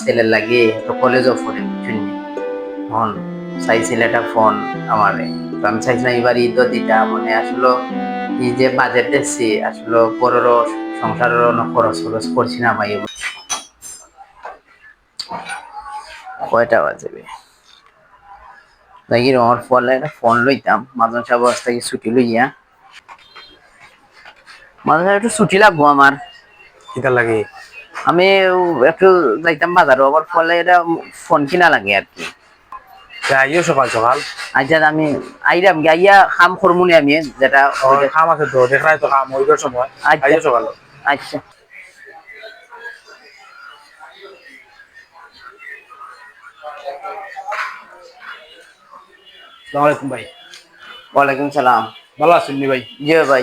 ছেলের লাগে তো কলেজও পড়ে বুঝছেন ফোন চাইছিল একটা ফোন আমারে। তো আমি চাইছিলাম এবার ঈদও দিতা মানে আসলে এই যে বাজেট দেখছি আসলে সংসারের অনেক খরচ খরচ করছি না ভাই। কয়টা বাজবে? দেখি আমার ফলে একটা ফোন লইতাম মাজন সাহেব থেকে ছুটি লইয়া। মাজন সাহেব একটু ছুটি লাগবো আমার। কিতা লাগে। আমি একটু যাইতাম বাজারও আবার ফলে এটা ফোন কিনা লাগে আর কি। আইও সকাল সকাল। আচ্ছা আমি আইরাম গে আইয়া খাম করমুনি আমি যেটা কাম আছে তো দেখাই তো কাম ওইবার সময়। আচ্ছা। আইও সকাল। আচ্ছা। আসসালামু আলাইকুম ভাই। ওয়ালাইকুম সালাম। ভালো আছেন ভাই? জি ভাই।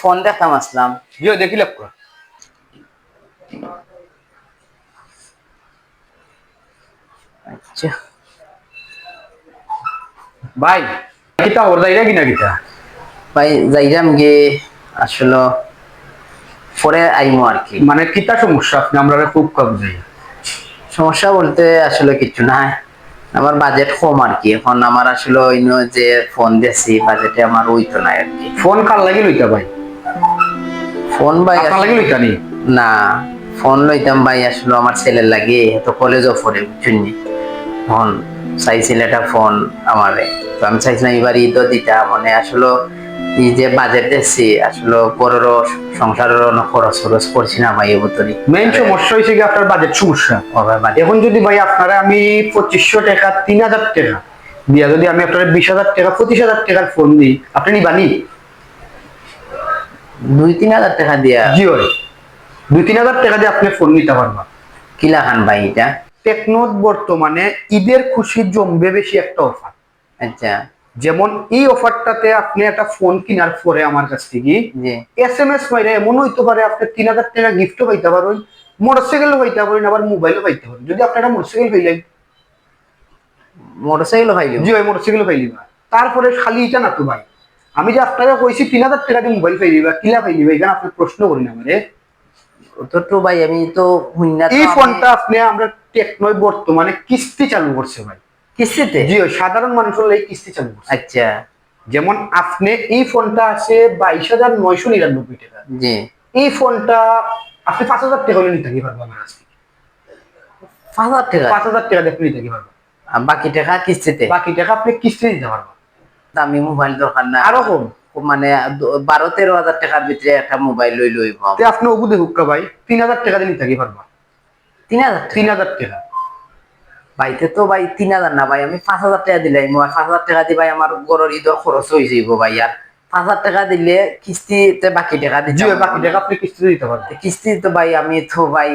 ফোন দেখতাম আসলাম। জিও দেখি লাভ আচ্ছা। ভাই কিতা ওর যাইরা কিনা কিতা ভাই যাইরাম গে আসলে পরে আইমো আর কি। মানে কিতা সমস্যা? আপনি আমরা খুব কম যাই। সমস্যা বলতে আসলে কিছু না। আমার বাজেট কম আর কি। এখন আমার আসলে যে ফোন দিয়েছি বাজেটে আমার ওইতো নাই আর কি। ফোন কার লাগি লইতা ভাই? ফোন ভাই আপনার লাগি লইতা নি? না ফোন লইতাম ভাই আসলে আমার ছেলের লাগে। তো কলেজও পড়ে বুঝছেন ফোন চাইছিল একটা ফোন আমারে। তো আমি চাইছিলাম এবার ঈদও দিতা মানে আসলে এই যে বাজেট দেখছি আসলে বড়রও সংসারের অনেক খরচ খরচ করছি না ভাই এবতরি মেইন সমস্যা হয়েছে কি আপনার বাজেট সমস্যা? এখন যদি ভাই আপনারা আমি পঁচিশশো টাকা তিন হাজার টাকা দিয়া যদি আমি আপনার বিশ হাজার টাকা পঁচিশ হাজার টাকার ফোন দিই আপনি নিবানি দুই তিন হাজার টাকা দিয়া। জি দুই তিন হাজার টাকা দিয়ে আপনি ফোন নিতে পারবেন কিলা খান ভাই এটা? টেকনোট বর্তমানে ঈদের খুশি জমবে বেশি একটা অফার আচ্ছা। যেমন এই অফারটাতে আপনি একটা ফোন কেনার পরে আমার কাছ থেকে এস এম এস পাইলে এমন হইতে পারে আপনি তিন হাজার টাকা গিফটও পাইতে পারেন মোটরসাইকেলও পাইতে পারেন আবার মোবাইলও পাইতে পারেন। যদি আপনারা মোটরসাইকেল পাইলেন মোটরসাইকেল পাইলি জি ভাই মোটরসাইকেল পাইলি না তারপরে খালি এটা না তো ভাই। আমি যে আপনাকে কইছি তিন হাজার টাকা দিয়ে মোবাইল পাইলি বা কিলা পাইলি এখানে আপনি প্রশ্ন করেন আমারে। তো তো ভাই আমি তো হুইনা এই ফোনটা আপনি আমরা টেকনোয় বর্তমানে কিস্তি চালু করছে ভাই। কিস্তিতে? জি সাধারণ মানুষের এই কিস্তি চালু করছে। আচ্ছা। যেমন আপনি এই ফোনটা আছে বাইশ হাজার নয়শো নিরানব্বই টাকা। জি। এই ফোনটা আপনি পাঁচ হাজার টাকা হলে নিতে পারব আমার কাছ পাঁচ হাজার টাকা? পাঁচ হাজার টাকা আপনি নিতে পারব বাকি টাকা কিস্তিতে? বাকি টাকা আপনি কিস্তি দিতে পারবেন। দামি মোবাইল দরকার না। আরও কম। মানে বারো তেরো হাজার টাকার ভিতরে একটা মোবাইল লই লইব আপনি ওগুলো হুক্কা ভাই তিন হাজার টাকা দিয়ে নিতে পারব। তিন হাজার তিন হাজার টাকা। বাইতে তো ভাই তিন হাজার না ভাই আমি পাঁচ হাজার টাকা দিলাই মই পাঁচ হাজার টাকা দি ভাই আমার গরুর ঈদের খরচ হয়ে যাইব ভাই। আর পাঁচ হাজার টাকা দিলে কিস্তিতে বাকি টাকা দিতে বাকি টাকা আপনি কিস্তি দিতে পারবেন। কিস্তি তো ভাই আমি তো ভাই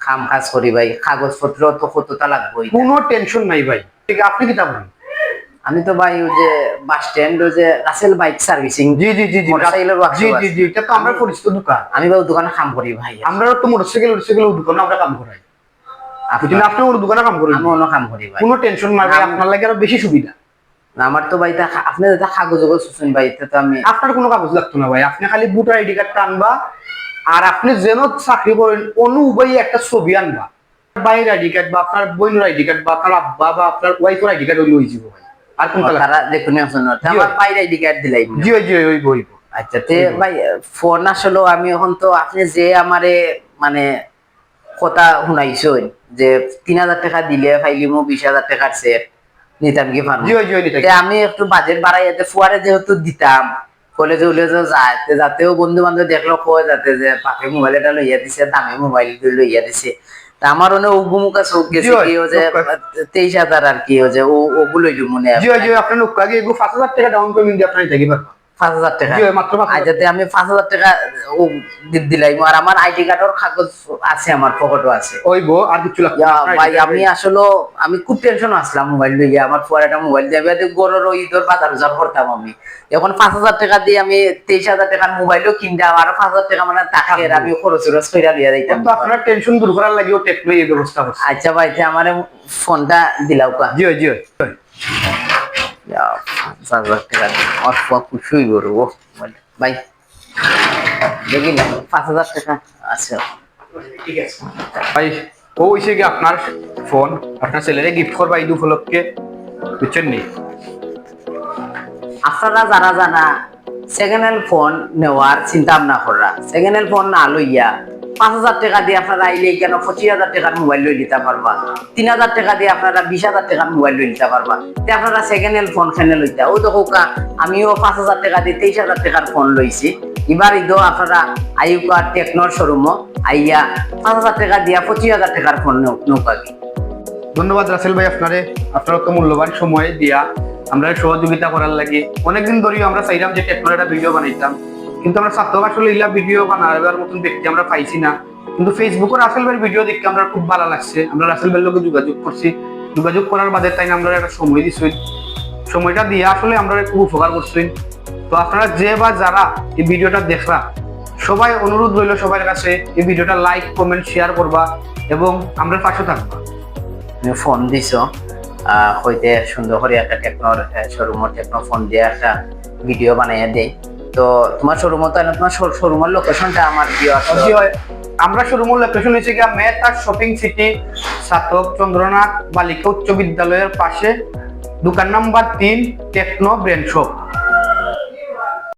কাম কাজ করি ভাই। কাগজপত্র তো কতটা লাগবে কোনো টেনশন নাই ভাই। ঠিক আপনি কি তা আমি তো ভাই ওই যে বাস স্ট্যান্ড ওই যে রাসেল বাইক সার্ভিসিং জি জি জি জি জি জি জি এটা তো আমরা পরিচিত দোকান আমি ভাই দোকানে কাম করি ভাই। আমরা তো মোটরসাইকেল মোটরসাইকেল দোকানে আমরা কাম করাই। আপনি আপনি ওর দোকানে কাম করেন। আমি অন্য কাম করি ভাই। কোনো টেনশন নাই ভাই আপনার লাগে আরও বেশি সুবিধা। না, আমার তো ভাই তা- আপনি যেটা কাগজ শুনছেন ভাই এটা তো আমি আপনার কোনো কাগজ লাগতো না ভাই আপনি খালি ভোটার আইডি কার্ডটা আনবা আর আপনি যেন চাকরি করেন অন্য উভয়ই একটা ছবি আনবা। বাইরের আইডি কার্ড বা আপনার বোনের আইডি কার্ড বা আপনার আব্বা বা আপনার ওয়াইফের আইডি কার্ড লই যাব ভাই। আর কোনটা লাগবে? তারা দেখুন শুনুন আমার বাইরে আইডি কার্ড দিলাই জি জি ওই বই আচ্ছা তে ভাই ফোন আসলে আমি এখন তো আপনি যে আমারে মানে কথা শুনাইছেন যে তিন হাজার টাকা দিলে ফাইলিমো বিশ হাজার টাকার সেট নিতাম কি পারব? আমি একটু বাজেট বাড়াই যাতে ফুয়ারে যেহেতু দিতাম কলেজে উলেজে যায় তে যাতেও বন্ধু বান্ধব দেখল কয় যাতে যে পাখি মোবাইল এটা লইয়া দিছে দামি মোবাইল লইয়া দিছে। আমার অনেক উগুমুকা চোখ গেছে কি তেইশ হাজার আর কি হয়েছে ওগুলোই মনে জি ওই জি ওই আপনার উপকার আগে হাজার টাকা ডাউন পেমেন্ট আপনার থাকি পারবা পাঁচ হাজার টাকা। মাত্র আমি পাঁচ হাজার টাকা দিলাই আর আমার আইডি কার্ডের কাগজ আছে আমার পকেটও আছে। ওই বো আর কিছু লাগবে? ভাই আমি আসলে আমি খুব টেনশন আসলাম মোবাইল লইয়া আমার মোবাইল দিয়ে আমি গরুর ঈদের বাজার উজার করতাম আমি। এখন পাঁচ হাজার টাকা দিয়ে আমি তেইশ হাজার টাকার মোবাইলও কিনতাম আর পাঁচ হাজার টাকা মানে টাকা আমি খরচ খরচ করে লিয়া দিতাম। আপনার টেনশন দূর করার লাগে ও টেকনো এই ব্যবস্থা আচ্ছা ভাই তে আমার ফোনটা দিলাও কা জি ওই জি। ওই ইয়া, পাঁচ হাজার টাকা দিয়ে আমার ফুয়া খুশি হইব রে ও ভাই দেখি না পাঁচ হাজার টাকা আছে ঠিক আছে ভাই ও হইছে কি আপনার ফোন আপনার ছেলেরে গিফট করবা ঈদ উপলক্ষে বুঝছেন নি আপনারা যারা জানা সেকেন্ড হ্যান্ড ফোন নেওয়ার চিন্তা ভাবনা করা সেকেন্ড হ্যান্ড ফোন না লইয়া পাঁচ হাজার টাকা দিয়ে আপনারা আইলে কেন? পঁচিশ হাজার টাকার মোবাইল লই নিতে পারবা। তিন হাজার টাকা দিয়ে আপনারা বিশ হাজার টাকার মোবাইল লই নিতে পারবা। তে আপনারা সেকেন্ড হ্যান্ড ফোন খেনে লইতা ও দেখো আমিও পাঁচ হাজার টাকা দিয়ে তেইশ হাজার টাকার ফোন লইছি এবার ঈদও আপনারা আইউকা টেকনোর শোরুমও আইয়া পাঁচ হাজার টাকা দিয়া পঁচিশ হাজার টাকার ফোন নৌকা ধন্যবাদ রাসেল ভাই আপনারে। আপনার তো মূল্যবান সময় দিয়া আমরা সহযোগিতা করার লাগে। অনেকদিন ধরেই আমরা চাইলাম যে টেকনোর একটা ভিডিও বানাইতাম। কিন্তু আমরা ছাত্র আসলে ইলা ভিডিও বানাবার মতন ব্যক্তি আমরা পাইছি না। কিন্তু ফেসবুকে রাসেল ভাইয়ের ভিডিও দেখতে আমরা খুব ভালো লাগছে। আমরা রাসেল ভাইয়ের লোকে যোগাযোগ করছি। যোগাযোগ করার বাদে তাই আমরা একটা সময় দিচ্ছি সময়টা দিয়ে আসলে আমরা খুব উপকার করছি। তো আপনারা যে বা যারা এই ভিডিওটা দেখরা, সবাই অনুরোধ রইল সবার কাছে এই ভিডিওটা লাইক কমেন্ট শেয়ার করবা এবং আমরা পাশে থাকবা। ফোন দিছ হইতে সুন্দর করে একটা টেকনোর শোরুমের টেকনো ফোন দিয়ে একটা ভিডিও বানাইয়া দেই। তো তোমার শোরুম তো তোমার শোরুমের লোকেশনটা আমার প্রিয়। আমরা শোরুমের লোকেশন হয়েছে গিয়া মেহতার শপিং সিটি সাতক চন্দ্রনাথ বালিকা উচ্চ বিদ্যালয়ের পাশে দোকান নাম্বার তিন টেকনো ব্র্যান্ড শপ